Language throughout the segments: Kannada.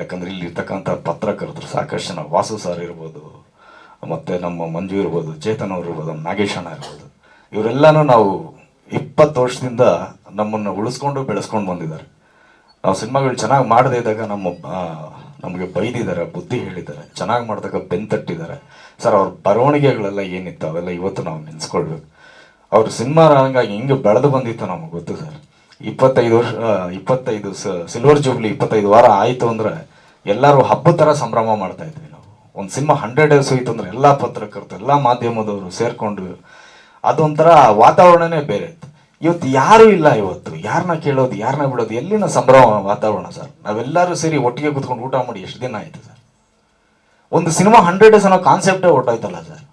ಯಾಕಂದ್ರೆ ಇಲ್ಲಿ ಇರ್ತಕ್ಕಂಥ ಪತ್ರಕರ್ತರು ಸಾಕಷ್ಟು ಜನ ವಾಸು ಸರ್ ಇರ್ಬೋದು, ಮತ್ತೆ ನಮ್ಮ ಮಂಜು ಇರ್ಬೋದು, ಚೇತನ್ ಅವರು ಇರ್ಬೋದು ನಾಗೇಶ್ ಅಣ್ಣ ಇರ್ಬೋದು. ಇವರೆಲ್ಲನೂ ನಾವು ಇಪ್ಪತ್ತು ವರ್ಷದಿಂದ ನಮ್ಮನ್ನು ಉಳಿಸ್ಕೊಂಡು ಬೆಳೆಸ್ಕೊಂಡು ಬಂದಿದ್ದಾರೆ. ನಾವು ಸಿನಿಮಾಗಳು ಚೆನ್ನಾಗಿ ಮಾಡದೇ ಇದ್ದಾಗ ನಮ್ಮ ನಮಗೆ ಬೈದಿದ್ದಾರೆ, ಬುದ್ಧಿ ಹೇಳಿದ್ದಾರೆ, ಚೆನ್ನಾಗಿ ಮಾಡಿದಾಗ ಬೆನ್ ತಟ್ಟಿದ್ದಾರೆ. ಸರ್ ಅವ್ರ ಬರವಣಿಗೆಗಳೆಲ್ಲ ಏನಿತ್ತು? ಅವೆಲ್ಲ ಇವತ್ತು ನಾವು ನೆನೆಸ್ಕೊಳ್ಬೇಕು. ಅವ್ರ ಸಿನಿಮಾ ರಂಗ ಹೆಂಗೆ ಬೆಳೆದು ಬಂದಿತ್ತು ನಮಗೆ ಗೊತ್ತು ಸರ್ ಇಪ್ಪತ್ತೈದು ವರ್ಷ ಇಪ್ಪತ್ತೈದು ಸಿಲ್ವರ್ ಜೂಬ್ಲಿ ಇಪ್ಪತ್ತೈದು ವಾರ ಆಯಿತು ಅಂದ್ರೆ ಎಲ್ಲರೂ ಹಬ್ಬದ ಥರ ಸಂಭ್ರಮ ಮಾಡ್ತಾ ಇದ್ವಿ ನಾವು. ಒಂದು ಸಿನಿಮಾ ಹಂಡ್ರೆಡ್ ಡೇಸ್ ಹೋಯ್ತು ಅಂದ್ರೆ ಎಲ್ಲ ಪತ್ರಕರ್ತರು, ಎಲ್ಲ ಮಾಧ್ಯಮದವರು ಸೇರಿಕೊಂಡು ಅದೊಂಥರ ವಾತಾವರಣನೇ ಬೇರೆ ಇತ್ತು. ಇವತ್ತು ಯಾರೂ ಇಲ್ಲ ಇವತ್ತು. ಯಾರನ್ನ ಕೇಳೋದು ಯಾರನ್ನ ಬಿಡೋದು, ಎಲ್ಲಿನ ಸಂಭ್ರಮ ವಾತಾವರಣ ಸರ್? ನಾವೆಲ್ಲರೂ ಸೇರಿ ಒಟ್ಟಿಗೆ ಕುತ್ಕೊಂಡು ಊಟ ಮಾಡಿ ಎಷ್ಟು ದಿನ ಆಯ್ತು ಸರ್? ಒಂದು ಸಿನಿಮಾ ಹಂಡ್ರೆಡ್ ಡೇಸ್ ಅನ್ನೋ ಕಾನ್ಸೆಪ್ಟೇ ಹೊಟ್ಟೋಯ್ತಲ್ಲ ಸರ್?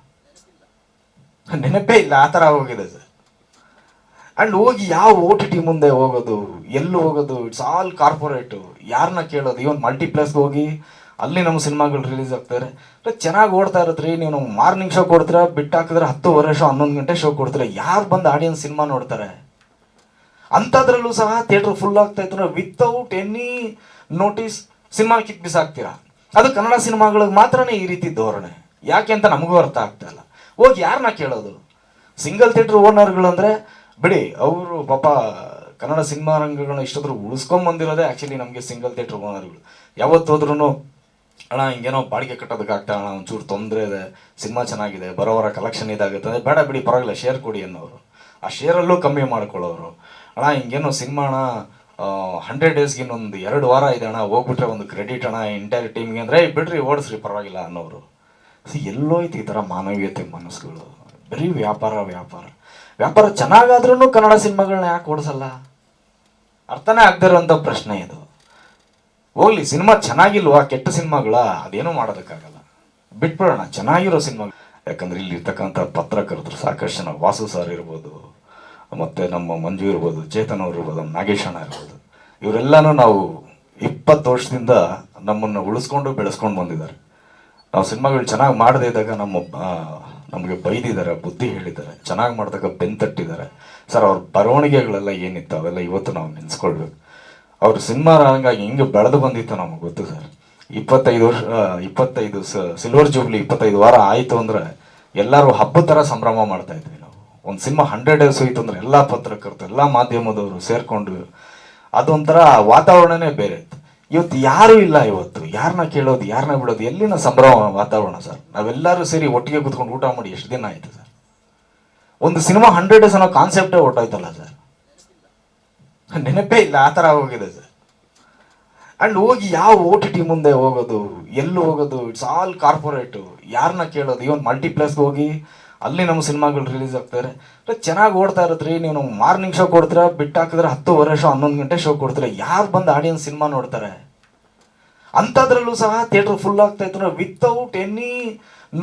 ನೆನಪೇ ಇಲ್ಲ, ಆ ಥರ ಹೋಗಿದೆ ಸರ್. ಅಂಡ್ ಹೋಗಿ ಯಾವ ಓ ಟಿ ಟಿ ಮುಂದೆ ಹೋಗೋದು, ಎಲ್ಲಿ ಹೋಗೋದು ಇಟ್ಸ್ ಆಲ್ ಕಾರ್ಪೊರೇಟು ಯಾರನ್ನ ಕೇಳೋದು? ಇವನ್ ಮಲ್ಟಿಪ್ಲೆಕ್ಸ್ಗೆ ಹೋಗಿ, ಅಲ್ಲಿ ನಮ್ಮ ಸಿನಿಮಾಗಳು ರಿಲೀಸ್ ಆಗ್ತಾರೆ ಚೆನ್ನಾಗಿ ಓಡ್ತಾ ಇರತ್ರಿ ನೀವು ಮಾರ್ನಿಂಗ್ ಶೋ ಕೊಡ್ತೀರಾ ಬಿಟ್ಟು ಹಾಕಿದ್ರೆ ಹತ್ತುವರೆ ಶೋ ಹನ್ನೊಂದು ಗಂಟೆ ಶೋ ಕೊಡ್ತೀರಾ? ಯಾರು ಬಂದು ಆಡಿಯನ್ಸ್ ಸಿನಿಮಾ ನೋಡ್ತಾರೆ? ಅಂಥದ್ರಲ್ಲೂ ಸಹ ಥಿಯೇಟರ್ ಫುಲ್ ಆಗ್ತಾ ಇತ್ತು without any notice cinema kick ಬಿಸಾಕ್ತೀರಾ ಅದು ಕನ್ನಡ ಸಿನಿಮಾಗಳಿಗೆ ಮಾತ್ರನೇ ಈ ರೀತಿ ಧೋರಣೆ. ಯಾಕೆ ಅಂತ ನಮಗೂ ಅರ್ಥ ಆಗ್ತಾ ಇಲ್ಲ. ಹೋಗಿ ಯಾರನ್ನ ಕೇಳೋದು? ಸಿಂಗಲ್ ಥಿಯೇಟರ್ ಓನರ್ಗಳು ಅಂದರೆ ಬಿಡಿ, ಅವರು ಪಾಪ ಕನ್ನಡ ಸಿನಿಮಾ ರಂಗಗಳನ್ನ ಇಷ್ಟೊಂದು ಉಳಿಸ್ಕೊಂಡ್ ಬಂದಿರೋದೇ ಆ್ಯಕ್ಚುಲಿ ನಮಗೆ ಸಿಂಗಲ್ ಥಿಯೇಟ್ರ್ ಓನರ್ಗಳು ಯಾವತ್ತು ಹೋದ್ರೂ ಅಣ್ಣ, ಹಿಂಗೇನೋ ಬಾಡಿಗೆ ಕಟ್ಟೋದಕ್ಕೆ ಆಗ್ತಾ ಅಣ್ಣ, ಒಂಚೂರು ತೊಂದರೆ ಇದೆ, ಸಿನಿಮಾ ಚೆನ್ನಾಗಿದೆ ಬರೋವರ ಕಲೆಕ್ಷನ್ ಇದಾಗುತ್ತೆ ಅಂದರೆ ಬೇಡ ಬಿಡಿ, ಪರವಾಗಿಲ್ಲ ಶೇರ್ ಕೊಡಿ ಅನ್ನೋರು. ಆ ಶೇರಲ್ಲೂ ಕಮ್ಮಿ ಮಾಡ್ಕೊಳ್ಳೋರು. ಅಣ್ಣ, ಹಿಂಗೇನೋ ಸಿನಿಮಾ ಅಣ್ಣ ಹಂಡ್ರೆಡ್ ಡೇಸ್ಗೆ ಇನ್ನೊಂದು ಎರಡು ವಾರ ಇದೆ ಅಣ್ಣ, ಹೋಗ್ಬಿಟ್ರೆ ಒಂದು ಕ್ರೆಡಿಟ್ ಅಣ್ಣ ಎಂಟೈರ್ ಟೀಮ್ಗೆ ಅಂದರೆ ಬಿಡ್ರಿ, ಓಡಿಸ್ರಿ, ಪರವಾಗಿಲ್ಲ ಅನ್ನೋರು. ಎಲ್ಲೋ ಎಲ್ಲೋಯ್ತು ಈ ಥರ ಮಾನವೀಯತೆ ಮನಸ್ಸುಗಳು? ಬರೀ ವ್ಯಾಪಾರ ವ್ಯಾಪಾರ. ವ್ಯಾಪಾರ ಚೆನ್ನಾಗಾದ್ರೂ ಕನ್ನಡ ಸಿನಿಮಾಗಳನ್ನ ಯಾಕೆ ಓಡಿಸಲ್ಲ? ಅರ್ಥನೇ ಆಗದೇ ಇರೋಂಥ ಪ್ರಶ್ನೆ ಇದು. ಹೋಗ್ಲಿ, ಸಿನಿಮಾ ಚೆನ್ನಾಗಿಲ್ವಾ? ಕೆಟ್ಟ ಸಿನಿಮಾಗಳ, ಅದೇನೂ ಮಾಡೋದಕ್ಕಾಗಲ್ಲ. ಬಿಟ್ಬಿಡೋಣ, ಚೆನ್ನಾಗಿರೋ ಸಿನಿಮಾ ಯಾಕಂದ್ರೆ ಇಲ್ಲಿ ಇರ್ತಕ್ಕಂಥ ಪತ್ರಕರ್ತರು ಸಾಕಷ್ಟು ಜನ, ವಾಸು ಸರ್ ಇರ್ಬೋದು, ಮತ್ತೆ ನಮ್ಮ ಮಂಜು ಇರ್ಬೋದು, ಚೇತನ್ ಅವರು ಇರ್ಬೋದು ನಾಗೇಶ್ ಅಣ್ಣ ಇರ್ಬೋದು. ಇವರೆಲ್ಲನೂ ನಾವು ಇಪ್ಪತ್ತು ವರ್ಷದಿಂದ ನಮ್ಮನ್ನು ಉಳಿಸ್ಕೊಂಡು ಬೆಳೆಸ್ಕೊಂಡು ಬಂದಿದ್ದಾರೆ. ನಾವು ಸಿನಿಮಾಗಳು ಚೆನ್ನಾಗಿ ಮಾಡದೇ ಇದ್ದಾಗ ನಮ್ಮ ನಮಗೆ ಬೈದಿದ್ದಾರೆ, ಬುದ್ಧಿ ಹೇಳಿದ್ದಾರೆ, ಚೆನ್ನಾಗಿ ಮಾಡಿದಾಗ ಬೆಂತಟ್ಟಿದ್ದಾರೆ ಸರ್, ಅವ್ರ ಬರವಣಿಗೆಗಳೆಲ್ಲ ಏನಿತ್ತು? ಅವೆಲ್ಲ ಇವತ್ತು ನಾವು ನೆನೆಸ್ಕೊಳ್ಬೇಕು. ಅವ್ರ ಸಿನಿಮಾ ರಂಗ ಹೆಂಗೆ ಬೆಳೆದು ಬಂದಿತ್ತು ನಮಗೆ ಗೊತ್ತು ಸರ್. ಇಪ್ಪತ್ತೈದು ವರ್ಷ ಇಪ್ಪತ್ತೈದು ಸಿಲ್ವರ್ ಜೂಬ್ಲಿ ಇಪ್ಪತ್ತೈದು ವಾರ ಆಯಿತು ಅಂದ್ರೆ ಎಲ್ಲರೂ ಹಬ್ಬದ ಥರ ಸಂಭ್ರಮ ಮಾಡ್ತಾ ಇದ್ವಿ ನಾವು. ಒಂದು ಸಿನಿಮಾ ಹಂಡ್ರೆಡ್ ಡೇಸ್ ಹೋಯ್ತು ಅಂದ್ರೆ ಎಲ್ಲ ಪತ್ರಕರ್ತರು, ಎಲ್ಲ ಮಾಧ್ಯಮದವರು ಸೇರಿಕೊಂಡು ಅದೊಂಥರ ವಾತಾವರಣನೇ ಬೇರೆ ಇತ್ತು. ಇವತ್ತು ಯಾರೂ ಇಲ್ಲ ಇವತ್ತು. ಯಾರನ್ನ ಕೇಳೋದು ಯಾರನ್ನ ಬಿಡೋದು, ಎಲ್ಲಿನ ಸಂಭ್ರಮ ವಾತಾವರಣ ಸರ್? ನಾವೆಲ್ಲರೂ ಸೇರಿ ಒಟ್ಟಿಗೆ ಕುತ್ಕೊಂಡು ಊಟ ಮಾಡಿ ಎಷ್ಟು ದಿನ ಆಯ್ತು ಸರ್? ಒಂದು ಸಿನಿಮಾ ಹಂಡ್ರೆಡ್ ಡೇಸ್ ಅನ್ನೋ ಕಾನ್ಸೆಪ್ಟೇ ಹೊಟ್ಟೋಯ್ತಲ್ಲ ಸರ್? ನೆನಪೇ ಇಲ್ಲ, ಆ ಥರ ಹೋಗಿದೆ ಸರ್. ಅಂಡ್ ಹೋಗಿ ಯಾವ ಓ ಟಿ ಟಿ ಮುಂದೆ ಹೋಗೋದು, ಎಲ್ಲಿ ಹೋಗೋದು ಇಟ್ಸ್ ಆಲ್ ಕಾರ್ಪೊರೇಟು ಯಾರನ್ನ ಕೇಳೋದು ಇವನ್ ಮಲ್ಟಿಪ್ಲೆಕ್ಸ್ಗೆ ಹೋಗಿ ಅಲ್ಲಿ ನಮ್ಮ ಸಿನಿಮಾಗಳು ರಿಲೀಸ್ ಆಗ್ತಾರೆ. ಚೆನ್ನಾಗಿ ಓಡ್ತಾ ಇರತ್ರಿ ನೀವು ನಮ್ಗೆ ಮಾರ್ನಿಂಗ್ ಶೋ ಕೊಡ್ತೀರಾ ಬಿಟ್ಟು ಹಾಕಿದ್ರೆ ಹತ್ತುವರೆ ಶೋ ಹನ್ನೊಂದು ಗಂಟೆ ಶೋ ಕೊಡ್ತೀರಾ, ಯಾರು ಬಂದು ಆಡಿಯನ್ಸ್ ಸಿನಿಮಾ ನೋಡ್ತಾರೆ? ಅಂಥದ್ರಲ್ಲೂ ಸಹ ಥಿಯೇಟರ್ ಫುಲ್ ಆಗ್ತಾ ಇತ್ತು without any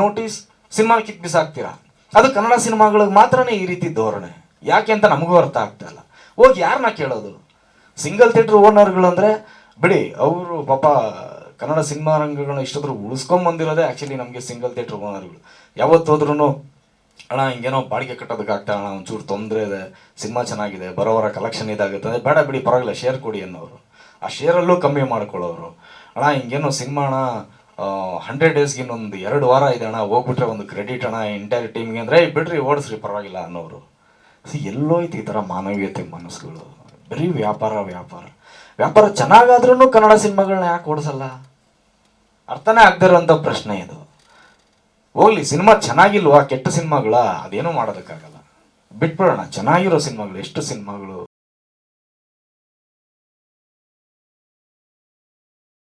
notice cinema kick ಬಿಸಾಕ್ತೀರಾ? ಅದು ಕನ್ನಡ ಸಿನಿಮಾಗಳಿಗೆ ಮಾತ್ರನೇ ಈ ರೀತಿ ಧೋರಣೆ. ಯಾಕೆ ಅಂತ ನಮಗೂ ಅರ್ಥ ಆಗ್ತಾ ಇಲ್ಲ. ಹೋಗಿ ಯಾರನ್ನ ಕೇಳೋದು? ಸಿಂಗಲ್ ಥಿಯೇಟರ್ ಓನರ್ಗಳು ಅಂದರೆ ಬಿಡಿ, ಅವರು ಪಾಪ ಕನ್ನಡ ಸಿನಿಮಾ ರಂಗಗಳನ್ನ ಇಷ್ಟೊಂದು ಉಳಿಸ್ಕೊಂಡ್ ಬಂದಿರೋದೇ ಆ್ಯಕ್ಚುಲಿ ನಮಗೆ ಸಿಂಗಲ್ ಥಿಯೇಟರ್ ಓನರ್ಗಳು ಯಾವತ್ತು ಹೋದ್ರೂ ಅಣ್ಣ, ಹಿಂಗೇನೋ ಬಾಡಿಗೆ ಕಟ್ಟೋದಕ್ಕೆ ಆಗ್ತಾ ಅಣ್ಣ ಒಂಚೂರು ತೊಂದರೆ ಇದೆ, ಸಿನಿಮಾ ಚೆನ್ನಾಗಿದೆ ಬರೋವರ ಕಲೆಕ್ಷನ್ ಇದಾಗುತ್ತೆ ಅಂದರೆ ಬೇಡ ಬಿಡಿ, ಪರವಾಗಿಲ್ಲ ಶೇರ್ ಕೊಡಿ ಅನ್ನೋರು. ಆ ಶೇರಲ್ಲೂ ಕಮ್ಮಿ ಮಾಡ್ಕೊಳ್ಳೋರು. ಅಣ್ಣ, ಹಿಂಗೇನೋ ಸಿನಿಮಾ ಅಣ್ಣ ಹಂಡ್ರೆಡ್ ಡೇಸ್ಗೆ ಇನ್ನೊಂದು ಎರಡು ವಾರ ಇದೆ ಅಣ್ಣ, ಹೋಗ್ಬಿಟ್ರೆ ಒಂದು ಕ್ರೆಡಿಟ್ ಅಣ್ಣ ಎಂಟೈರ್ ಟೀಮ್ಗೆ ಅಂದರೆ ಬಿಡ್ರಿ, ಓಡಿಸ್ರಿ, ಪರವಾಗಿಲ್ಲ, ಅನ್ನೋರು. ಎಲ್ಲೋಯ್ತು ಈ ಥರ ಮಾನವೀಯತೆ ಮನಸ್ಸುಗಳು. ಬರೀ ವ್ಯಾಪಾರ ವ್ಯಾಪಾರ. ವ್ಯಾಪಾರ ಚೆನ್ನಾಗಾದ್ರೂ ಕನ್ನಡ ಸಿನಿಮಾಗಳನ್ನ ಯಾಕೆ ಓಡಿಸಲ್ಲ? ಅರ್ಥನೇ ಆಗದೇ ಇರೋಂಥ ಪ್ರಶ್ನೆ ಇದು. ಹೋಗ್ಲಿ ಸಿನಿಮಾ ಚೆನ್ನಾಗಿಲ್ವಾ? ಕೆಟ್ಟ ಸಿನಿಮಾಗಳ? ಅದೇನೂ ಮಾಡೋದಕ್ಕಾಗಲ್ಲ. ಬಿಟ್ಬಿಡೋಣ. ಚೆನ್ನಾಗಿರೋ ಸಿನಿಮಾಗಳು ಎಷ್ಟು ಸಿನಿಮಾಗಳು?